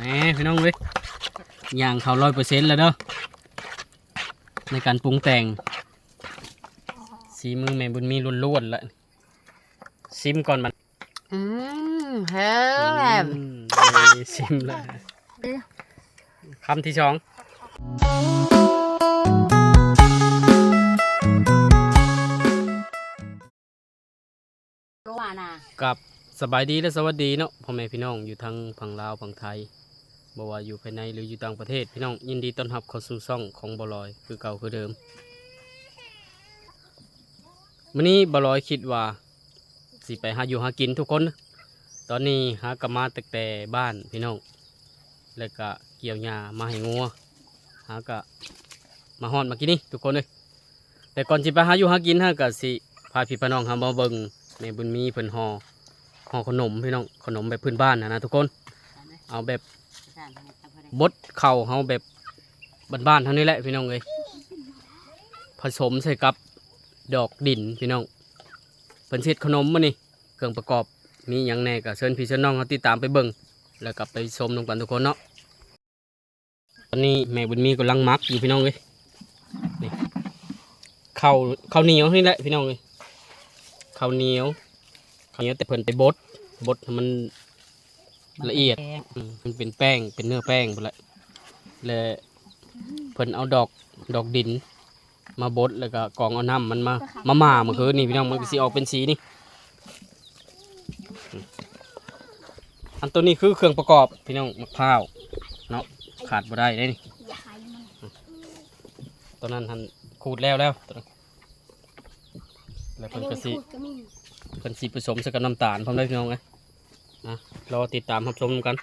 แหน่พี่น้องเว้ยย่างเขาร้อยเปอร์เซ็นต์แล้วเด้อในการปรุงแต่งสีมือแม่บุญมีล้วนๆละซิมก่อนมันอืมเฮ้ยอืมนี่ซิมแล้วคำที่สองรู้ว่าน่ะกับสบายดีและสวัสดีเนาะพ่อแม่พี่น้องอยู่ทั้งฝั่งลาวฝั่งไทย บ่ว่าอยู่ภายในหรืออยู่ต่างประเทศ พี่น้องยินดีต้อนรับเข้าสู่ช่องของบอลอยคือเก่าคือเดิมมื้อนี้บอลอยคิดว่าสิไปหาอยู่หากินทุกคน ตอนนี้หากลับมาตั้งแต่บ้านพี่น้องแล้วก็เกี่ยวหญ้ามาให้งัวหากะมาฮอดมากินนี่ทุกคนเลยแต่ก่อนสิไปหาอยู่หากินฮะก็สิพาพี่พี่น้องหามาเบิ่งแม่บุญมีเพิ่นห่อห่อขนมพี่น้องขนมแบบพื้นบ้านนะนะทุกคน เอาแบบ บดเข่าเฮาแบบบ้านๆเท่านี้แหละพี่น้องเลยผสมใส่กับดอกดินพี่น้องเพิ่นเฮ็ดขนมมานี่เครื่องประกอบมีหยังแหน่ก็เชิญพี่เชิญน้องเขาติดตามไปเบิ่งแล้วก็ไปชมนำกันทุกคนเนาะตอนนี้แม่บุญมีกำลังมักอยู่พี่น้องเลยนี่ข้าวข้าวเหนียวนี่แหละพี่น้องเลยข้าวเหนียวข้าวเหนียวแต่เพิ่นไปบดบดมัน ละเอียดอืมมันเป็นแป้งเป็นเนื้อแป้งหมดละแล้วเพิ่นเอาดอกดอกดิน มาบดแล้วก็กรองเอาน้ำมันมามาหม่าเมื่อคืนนี่พี่น้องมันก็สิออกเป็นสีนี่อืมอันตัวนี้คือเครื่องประกอบพี่น้องมะพร้าวเนาะขาดบ่ได้เลยนี่อืมตัวนั้นทันขูดแล้วแล้วตัวนั้นแล้วเพิ่นก็สิ เพิ่นสิผสมใส่กับน้ำตาลพร้อมได้พี่น้องไง นะรอติดตามรับชมกัน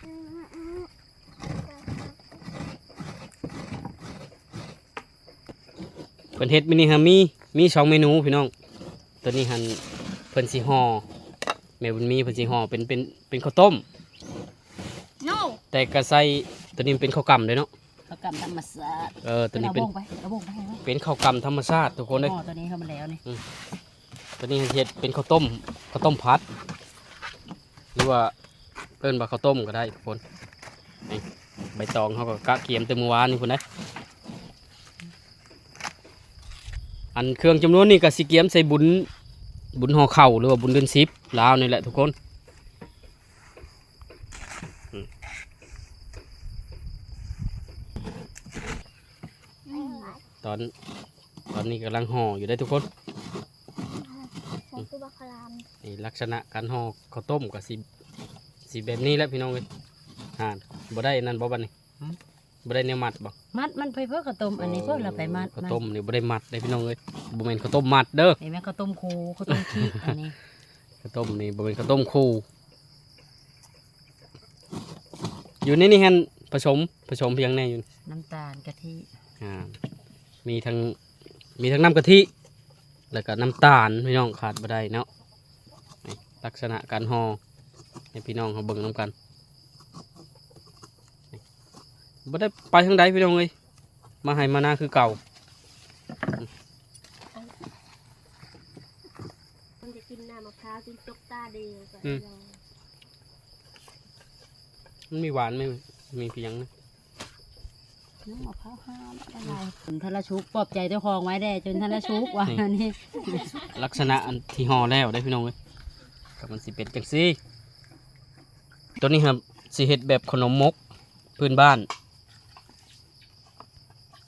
เพิ่นเฮ็ดมินิฮามีมีสองเมนูพี่น้อง ตัวนี้หันเพิ่นสิห่อแม่บุญมีเพิ่นสิห่อเป็นเป็นเป็นข้าวต้มโน่แต่ก็ใส่ตัวนี้เป็นข้าวกำเลยเนาะเขากำธรรมศาสตร์เออตัวนี้เป็นอาบงไปเอาบงไปให้ไว้เป็นข้าวกำธรรมชาติทุกคนเลยอ๋อตัวนี้เขามาแล้วนี่ ตัวนี้เฮ็ดเป็นข้าวต้มข้าวต้มพัด หรือว่าเอิ้นว่าข้าวต้มก็ได้ทุกคนนี่ใบตองเขาก็กะเกียมเต็มวานนี่คนนะอันเครื่องจำนวนนี่ก็สิเกียมใส่บุญบุญห่อเข่าหรือว่าบุญเดือนสิบลาวนี่แหละทุกคนตอนตอนนี้กำลังห่ออยู่ได้ทุกคน ผมคือบัคคารามนี่ลักษณะการห่อข้าวต้มกับสีสีแบบนี้แหละพี่น้องเลยอ่าบ่ได้นั่นบ่บัดนี่บ่ได้แนวมัดบ่มัดมันไปเพื่อข้าวต้มอันนี้เพื่อเราไปมัดข้าวต้มนี่บ่ได้มัดได้พี่น้องเลยบ่แม่นข้าวต้มมัดเด้อเห็นไหมข้าวต้มคูข้าวต้มขี้อันนี้ข้าวต้มนี่บ่เป็นข้าวต้มคู่อยู่ในนี่ฮันผสมผสมเพียงแน่อยู่น้ำตาลกะทิอ่ามีทั้งมีทั้งน้ำกะทิ แล้วก็น้ำตาลพี่น้องขาดบ่ได้เนาะนี่ลักษณะการห่อให้พี่น้องเขาเบิ่งนํกันนี่บ่ได้ไปทางใดพี่น้องเอ้ยมาให้มานาคือเก่ามันจะกินน้ำมะพร้าวจนตกตาเดียวกันมันมีหวานไหมมีเพียงนะ น้ำมะพร้าวห้ามอะไรจนทะละชุกปลอบใจเจ้าของไว้ได้จนทะละชุกว่านี่ลักษณะอันที่ห่อแล้วได้พี่น้องเอ้ยกับมันสิเป็นจังซี่ตัวนี้ครับสิเฮ็ดแบบขนมมกพื้นบ้าน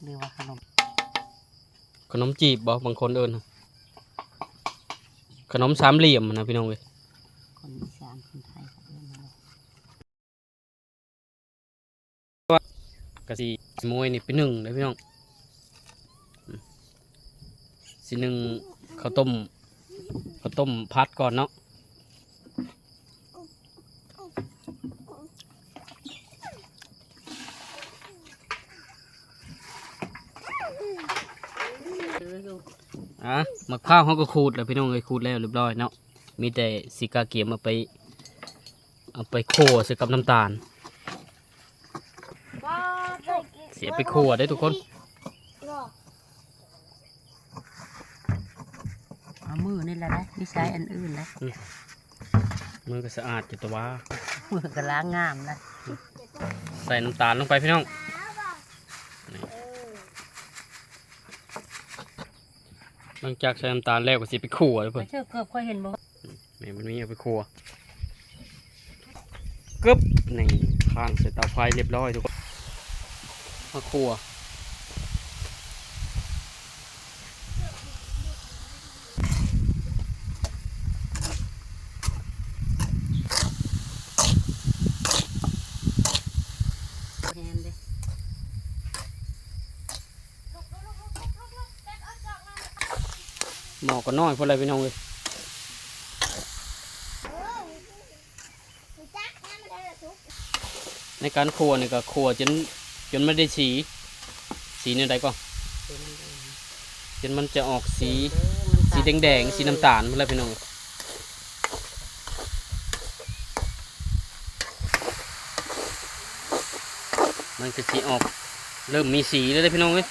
เรียกว่าขนมขนมจีบบอกบางคนเอิญขนมสามเหลี่ยมนะพี่น้องเว้ย คนอีสานคนไทยเขาเรียกมาเลย กะสี มวยนี่เป็นหนึ่งเลยพี่น้องสิหนึ่งข้าวต้มข้าวต้มพัดก่อนเนาะอะมะพร้าวเขาก็ขูดแล้วพี่น้องเลยขูดแล้วเรียบร้อยเนาะมีแต่สีกาเกียมเอาไป เอาไปโคใส่กับน้ำตาล เสียไปขัวได้ทุกคนเอามือนี่แหละนะไม่ใช้อันอื่นนะมือก็สะอาดจิตวามือก็ล้างงามนะใส่น้ำตาลลงไปพี่น้องนี่หลังจากใส่น้ำตาลแล้วก็สิไปขั่วเลยไปเพิ่นเชื่อเกือบค่อยเห็นบ่แม่มันมีเอาไปขั่วกึบนี่ข้างใส่เตาไฟเรียบร้อยทุกคน มาขั่วแฮนเด้หมอก็น้อยพออะไรพี่น้องเลยในการขั่วนี่ก็ขั่วจน จนไม่ได้สี สีเนี่ยใดก็จนมันจะออกสีสีแดงๆสีน้ำตาลพออะไรพี่น้องมันก็สีออกเริ่มมีสีแล้วเลยพี่น้องเอ้ย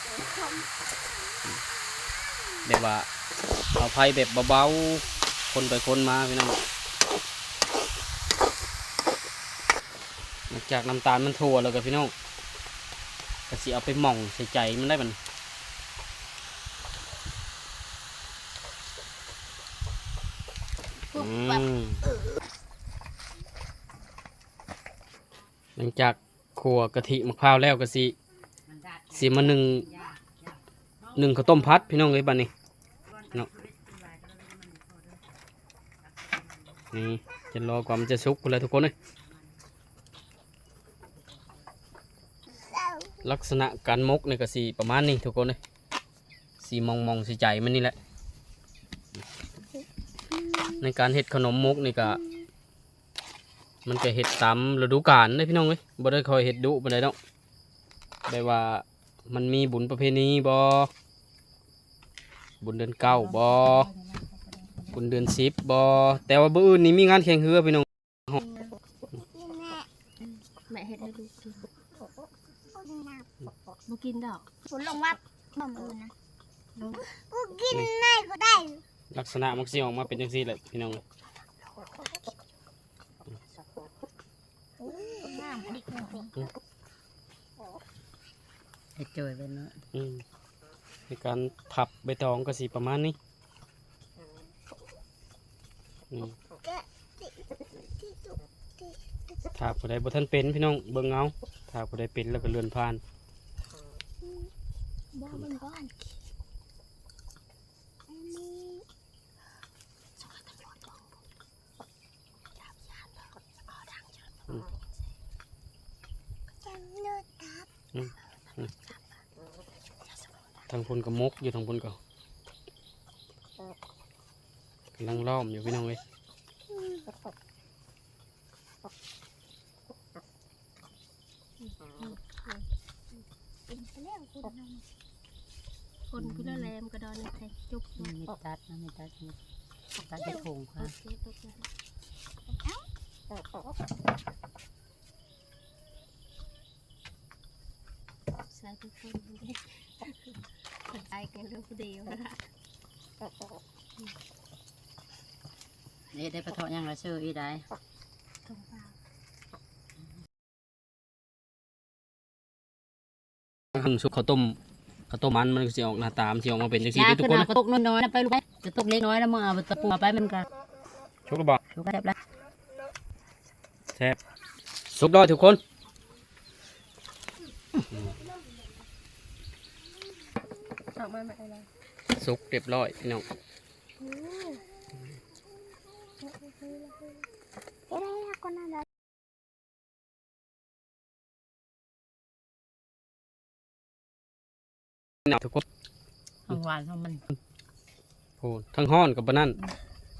แบบว่าเอาไฟแบบเบาๆคนไปคนมาพี่น้องหลังจากน้ำตาลมันทั่วแล้วก็พี่น้องก็ สิเอาไปหม่องใส่ใจมันได้มันอืมหลังจากขัวกะทิมะพร้าวแล้วก็สิสิมาหนึ่งหนึ่งข้าวต้มพัดพี่น้องเอ้ยบัดนี้เนาะนี่จะรอความนจะสุกกันเลยทุกคนเลย ลักษณะการมกในกระสีประมาณนี้ทุกคนเลยสีมองมองสีใจมันนี่แหละ ในการเห็ดขนมมกนี่ก็มันก็เห็ดตามฤดูกาลเลยพี่น้องเว้ยบ่ได้คอยเห็ดดุปานใดดอกแบบว่ามันมีบุญประเพณีบ่บุญเดือนเก้าบ่บุญเดือนสิบบอแต่ว่าบื้ออื่นนี้มีงานแข่งเรือพี่น้องแม่เฮ็ดให้ลู บ่กินดอกฝนลงวัดบ่มือนะกูกินได้ก็ได้ ลักษณะมันสิออกมาเป็นจังซี่แหละพี่น้องน้ำดิกหนึ่งสิเฮ็ดเจยเป็นเนาะอืมในการพับใบตองก็สีประมาณนี้อืมถ้าผู้ใดบ่ทันเป็นพี่น้องเบิ่งเอา ถ้าผู้ใดเป็นแล้วก็เลื่อนผ่านบ่มันก้อนจังเลือดตับทางพนก็มกอยู่ทางพนก็กำลังล้อมอยู่พี่น้องเว้ย กินไปแล้วคุณน้อง คนพี่ละแลมกระด อนนี่ใส่จุกมันมีตัดนะมีตัดมีตัดไปโถงค่ะโอเคตกแล้วใส่ทุกคนเลยคนตายกันเรื่องผู้เดียวนะคะเฮ็ดได้ประเทาะยังละเชื่ออีได้ตรงเปล่าหึงสุกข้าวต้ม ข้าวต้มมันมันก็สิออกหน้าตามนสิออกมาเป็นจังซี่ยาเด้อทุขึ้กนคนเอานะกระตุกน้อยๆนะไปลูกไปกระตุกเล็กน้อยแล้วมึงเอาตะปูเอาไปมันก็ชุกระบอกลูกก็ได้ละแซ่บสุกร้อยทุกคนออกมาใหม่เลยสุกเรียบร้อยพี่น้องไปได้แล้วคนนั้น นะทุกคนของหวานของมันพูนทั้งห้อนกับปะนั่น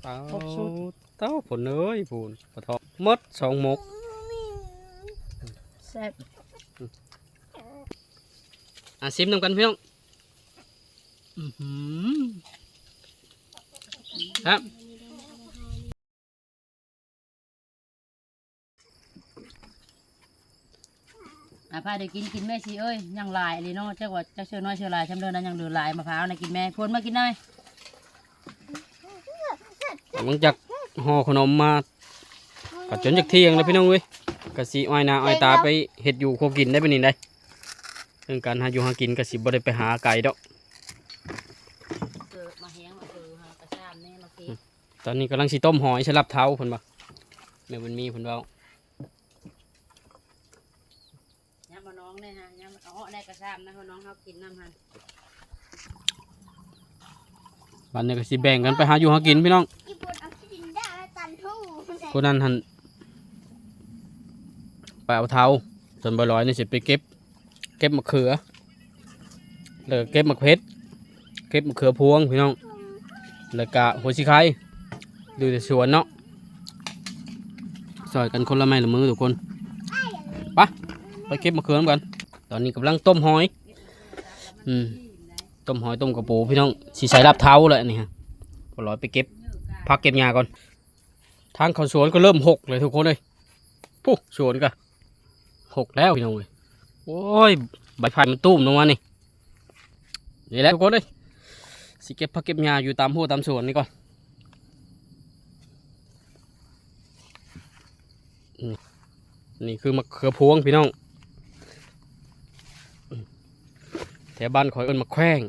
เต้าครบสุดเต้าผลเอ้ยพูนปะทองหมดสองหมกแซ่บอะซิมนำกันพี่น้องอื้อหือครับ อะพาเดี๋ยวกินกินแม่สิเอ้ยยังหลายเลยเนาะเจ้าว่าเจ้าเชื่อน้อยเชื่อหลายชำเดินนั้นยังเหลือหลายมะพร้าวนะกินแม่พวนมากินหน่อยหลังจากห่อขนมมาก็จนจากเที่ยงแล้วพี่น้องเว้ยกะสิอ้อยนาอ้อยตาไปเฮ็ดอยู่โคกินได้ปะนี่ได้เรื่องการหาอยู่หากินกะสิบ่ได้ไปหาไก่ดอกเกิดมาแห้งมาเจอหากระชามแน่มาเก็บตอนนี้กำลังสิต้มหอยสลับเท้าเพิ่นบ่แม่บุญมีเพิ่นเว้า ย้ำมาน้องได้ฮะย้ำมาเอาได้ กระชามนะเพราะน้องเขากินน้ำหันบัดนี้ก็สิแบ่งกันไปหาอยู่หากินพี่น้องญี่ปุ่นเอาที่ดินได้แล้วตันทุ่งคนนั้นหันไปเอาเท้าส่วนบ่ร้อยนี่สิไปเก็บ เก็บมะเขือแล้วก็เก็บมะเขือเก็บมะเขือพวงพี่น้องแล้วก็หัวชิไข่ดูแต่สวนเนาะซอยกันคนละไม้ละมือทุกคนไปไปเก็บมะเขือนำกัน ตอนนี้กำลังต้มหอยอืมต้มหอยต้มกระปูพี่น้องสีใสรับเท้าเลยนี่ฮะบ่ร้อยไปเก็บพักเก็บหญ้าก่อน ทางเขาสวนก็เริ่มหกเลยทุกคนเลยปุ๊บสวนก็หกแล้วพี่น้องเลยโอ้ยใบไผ่มันตุ้มลงมานี่นี่แหละทุกคนเลยสิเก็บผักเก็บหญ้าอยู่ตามหัวตามสวนนี่ก่อนนี่คือมะเขือพวงพี่น้องอืม แถวบ้านขอยเอิ้นมะแขว้ง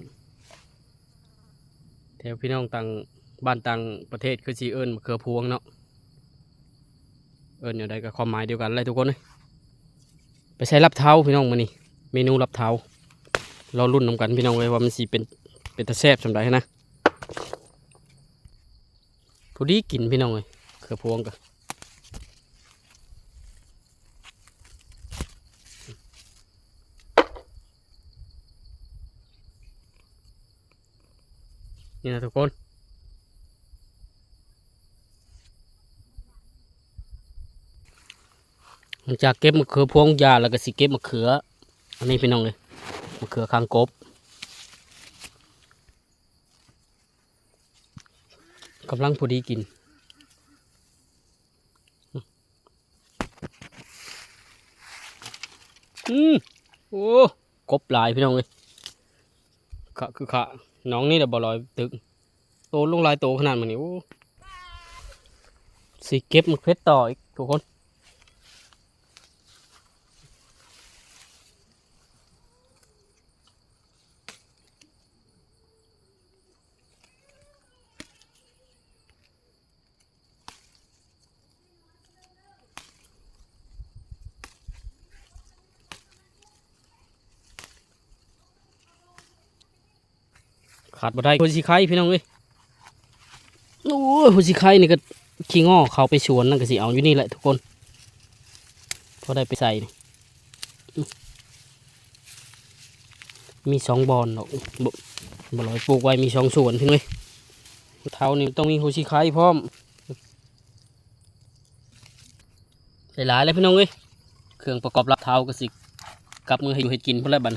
แถวพี่น้องต่างบ้านต่างประเทศคือสีเอิ้นมะเขือพวงเนาะเอิญอยู่ได้กับความหมายเดียวกันเลยทุกคนเลยไปใช้รับเท้าพี่น้องมานี่เมนูรับเท้าเรารุ่นนำกันพี่น้องเลยว่ามันสีเป็นเป็นตะแซบสำหรับนะผู้ดีกินพี่น้องเลยเขือพวงกัน นี่นะทุกคนหลังจากเก็บมะเขือพวงยาแล้วก็สิเก็บมะเขือ อันนี้พี่น้องเลยมะเขือคางกบกำลังพอดีกินอืมโอ้กบหลายพี่น้องเลยขะคือขะ น้องนี่เดี๋ยวบอลอยตึก โตลงลายโตขนาดมันนี่โอ้สิเก็บมะเพชรต่ออีกทุกคน ขาดบ่ได้หัวสิไข่พี่น้องเอ้ยโอ้ยหัวสิไข่นี่ก็ขี้งอเขาไปชวนนั่นก็สิเอาอยู่นี่แหละทุกคนพอได้ไปใส่นี่มีสองบอนดอกบ่บ่ลอยปลูกไว้มีสองสวนพี่น้องเอ้ยเท้านี่ต้องมีหัวสิไข่พร้อมหลายๆเลยพี่น้องเอ้ยเครื่องประกอบรับเท้าก็สิกลับมือให้อยู่ให้กินเพื่อแล้วบัน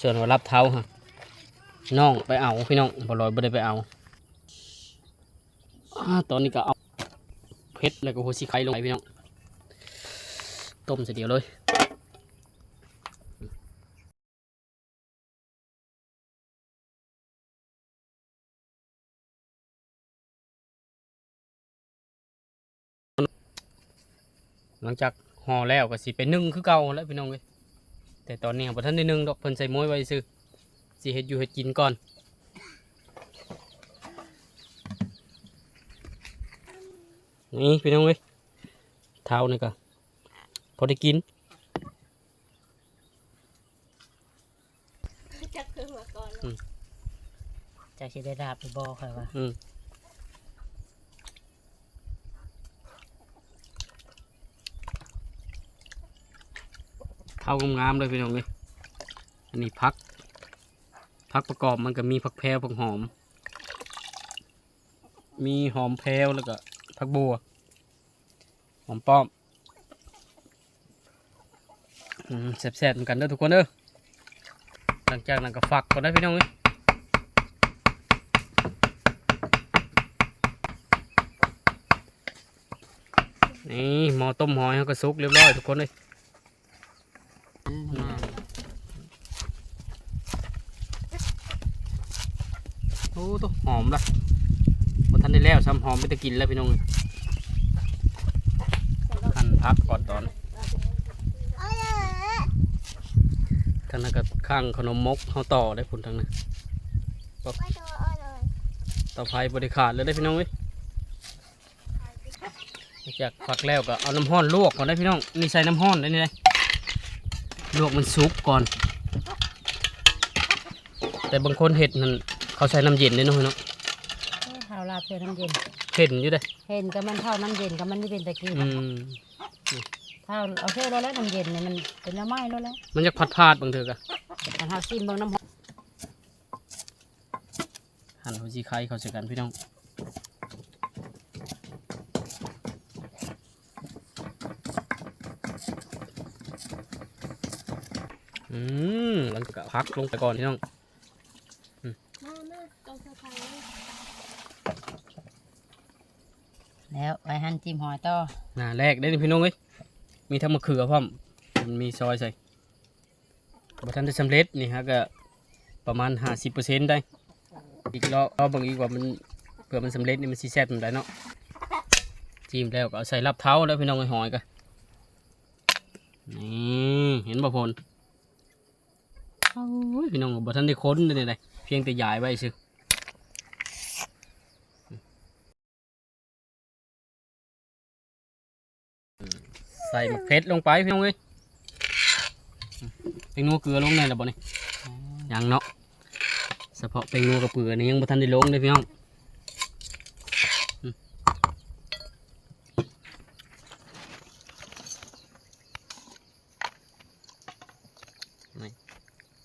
ส่วนว่ารับเท้าฮะ น้องไปเอาพี่น้องบอลอยบ่ได้ไปเอาอตอนนี้ก็เอาเพชรแล้วก็หัวชีไข่ลงไปพี่น้องต้มเสร็จเดียวเลยหลังจากห่อแล้วก็สิเป็นนึ่งคือเก่าแล้วพี่น้องเลยแต่ตอนนี้บ่ทันได้นึ่งดอกเพิ่นใส่ม้วยไว้ซื้อ สิเฮ็ดอยู่เฮ็ดกินก่อนนี่พี่น้องเว้ยเท้านี่ก็พอได้กินจะคือมาก่อนจะสิได้ดาบไปบอใครวะอืมเท้างามๆเลยพี่น้องเว้ยอันนี้พัก พักประกอบมันก็มีผักแพรวผักหอม มีหอมแพรวแล้วก็ผักบัว หอมป้อมแซ่บๆเหมือนกันเด้อทุกคนเด้อหลังจากนั้นก็ฝักก่อนได้พี่น้องเอ้นี่หม้อต้มหอยเขาก็สุกเรียบร้อยทุกคนเลย หอมละบนท่านได้แล้วซ้ำหอมไม่ตะกินแล้วพี่น้องทันพักก่อนตอนทางนั้นก็ข้างขนมมกเขาต่อได้ผลทางนั้นต่อไฟบริขาดแล้วได้พี่น้องเว้ยจากผักแล้วก็เอาน้ำห้อนลวกก่อนได้พี่น้องนี่ใส่น้ำห้อนได้นี่เลยลวกมันสุกก่อน แต่บางคนเห็ดนั่น เขาใส่น้ำเย็นได้เนาะพี่น้องข้าวลาบเพื่อน้ำเย็น เห็นอยู่เด้อเห็นก็มันเท่าน้ำเย็นก็มันไม่เป็นตะกี้อืมเท่าเอาเท่าแล้วแล้วน้ำเย็นเนี่ยมันเป็นน้ำไม้แล้วแล้วมันจะพัดพาดๆบางเถือกะอันเท่าซิมเบางน้ำหอมหั่นหัวจีไข่เขาใส่กันพี่น้องอืมหลังจากพักลงไปก่อนพี่น้อง มามาตรงสะพานเลย แล้วไว้หั่นจิ้มหอยต่อหน้าแรกได้อพี่น้องเอ้ยมีทั้งมะเขือพร้อมมันมีซอยใส่บัทันได้สำเร็จนี่ฮะก็ประมาณห้าสิบเปอร์เซ็นต์ได้ อีกรอบรอบเบางอีกว่ามันเผื่อมันสำเร็จนี่มันซีแซ่บมันได้เนาะจิ้มแล้วก็เอาใส่รับเท้าแล้วพี่น้องไอ้หอยกันนี่เห็นบ่พลโอ้ยพี่น้องบัทันได้ค้นเลยเลยเพียงแต่ย้ายไว้ซึ ใส่มะเพ็ดลงไปพี่น้องเอ้ยเป็นนัวเกลือลงในแล้วบ่นี่ยังเนาะเฉพาะเป็นงูกับเปลือกนี่ยังบ่ทันได้ลงเลยพี่น้องอืมนี่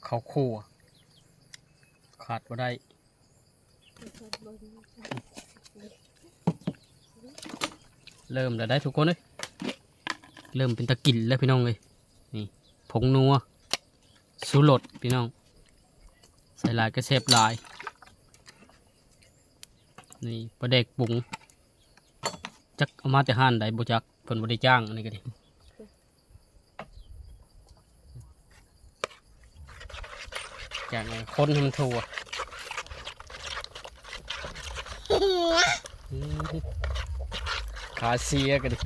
ข้าวคั่ขาดบ่ได้เริ่มแล้วได้ทุกคนเลย เริ่มเป็นตะกินแล้วพี่น้องเลยนี่ผงนัวสูรสพี่น้อง ใส่หลายก็เซฟหลาย นี่ประเด็กปรุงจักเอามาแต่ห้านใดบ่จักเพิ่นบ่ได้จ้างอันนี้ก็ดิจากนั้นคนให้มันทั่วอืมขาเสียก็ดิ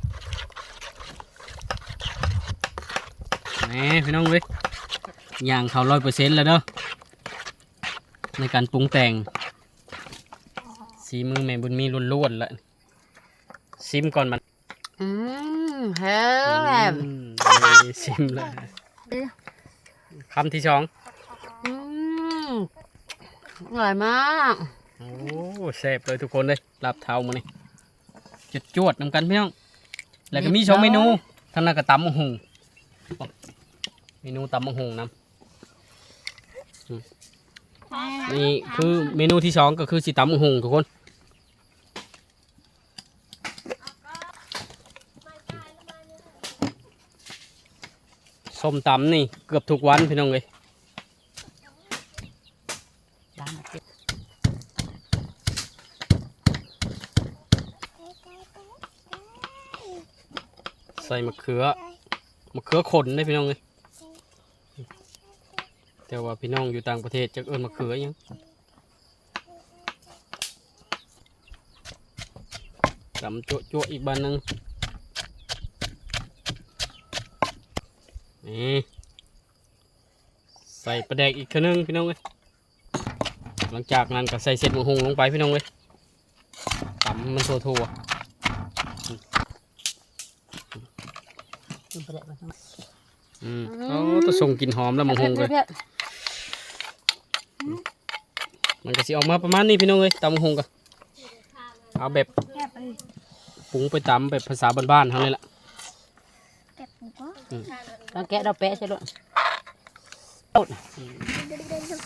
แหม่ พี่น้องเว้ยย่างเขาร้อยเปอร์เซ็นต์แล้วเด้อในการปรุงแต่ง สีมือแม่บุญมีล้วนๆละซิมก่อนมันอืมเฮ้ยอืมนี่ซิมเลยคำที่สองอืมอร่อยมากโอ้แซ่บเลยทุกคนเลยลาบเท้ามานี่จุดจวดๆนำกันพี่น้องแล้วก็มีสองเมนูทั้งนั้นก็ตำมะฮุงเมนูตำมะฮุงนะนี่คือเมนูที่สองก็คือสิตำมะฮุงทุกคนส้มตำนี่เกือบทุกวันพี่น้องเลยร้านอาเจ็บใส่มะเขือมะเขือขนได้พี่น้องเลย แต่ว่าพี่น้องอยู่ต่างประเทศจะเอิ้นมะเขือหยังตำโจ๊ะๆอีกบานหนึงนี่ใส่ปลาแดกอีกเท่านึงพี่น้องเลยหลังจากนั้นก็ใส่เศษหมูหงลงไปพี่น้องเลยตำให้มันทั่วๆกินไปเลยมันอืมโอ้ตัวส่งกลิ่นหอมแล้วมังหงเลยผ็ด มันก็สิออกมาประมาณนี้พี่น้องเอ้ยตำมังหงกันเอาแบบแก็บไปปรุงไปตำแบบภาษาบ้านๆเท่านี้แหละเก็บปุ๊บก็ๆต้องแกะเราแปะใช่ไหม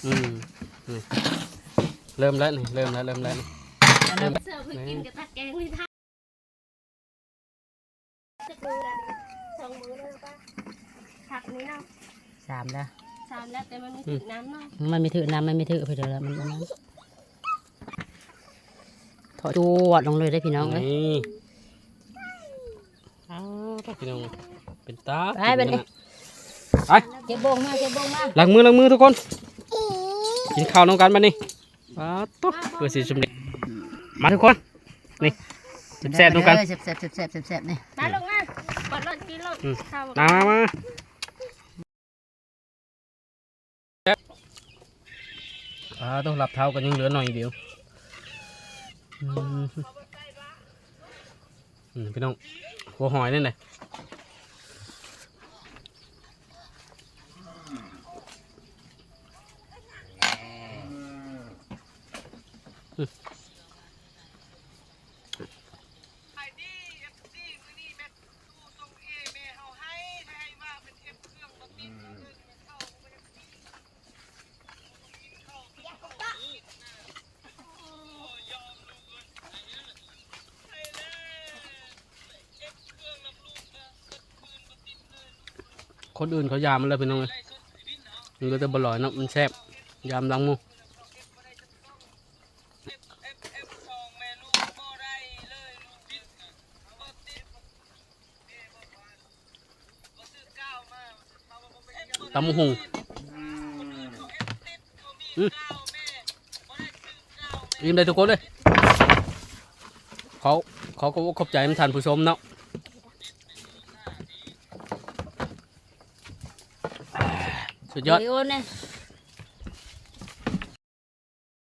อืมนี่เริ่มแล้วนี่เริ่มแล้วเริ่มแล้วนี่เสิร์ฟให้กินกับตักแกงเลยท่าจะมือละสองมือแล้วป้าผักนี้เนาะสามแล้ว สามแล้วแต่มันไม่ถึงน้ำเนาะมันไม่ถือน้ำมันไม่ถือไปเดี๋ยวแล้วมันอันนั้นถอดจวดลงเลยได้พี่น้องเลยนี่เอาพี่น้องเป็นตาไปไปนี่ไปเก็บบงมาเก็บบงมาล้างมือล้างมือทุกคนกินข้าวน้องกันมานี่ป้าดตุ๊บเพื่อสิสำเร็จมาทุกคนนี่แซ่บๆน้องกันแซ่บแซ่บแซ่บแซ่บแซ่บนี่มาลงอะบอลรถกินรถอืม เข้ามามามา อ่าต้องหลับเท้ากันยังเหลือหน่อยเดียวพี่น้องหัวหอยนี่ไหน คนอื่นเขายามมันเลยพี่น้องเลยมันก็จะบลอยเนาะมันแซ่บยามลังมูตำหุงอืมยิ้มได้ทุกคนเลย เขาเขาก็ขอบใจมันทันผู้ชมเนาะ สุดยอด โอ้ยโอนเนี่ย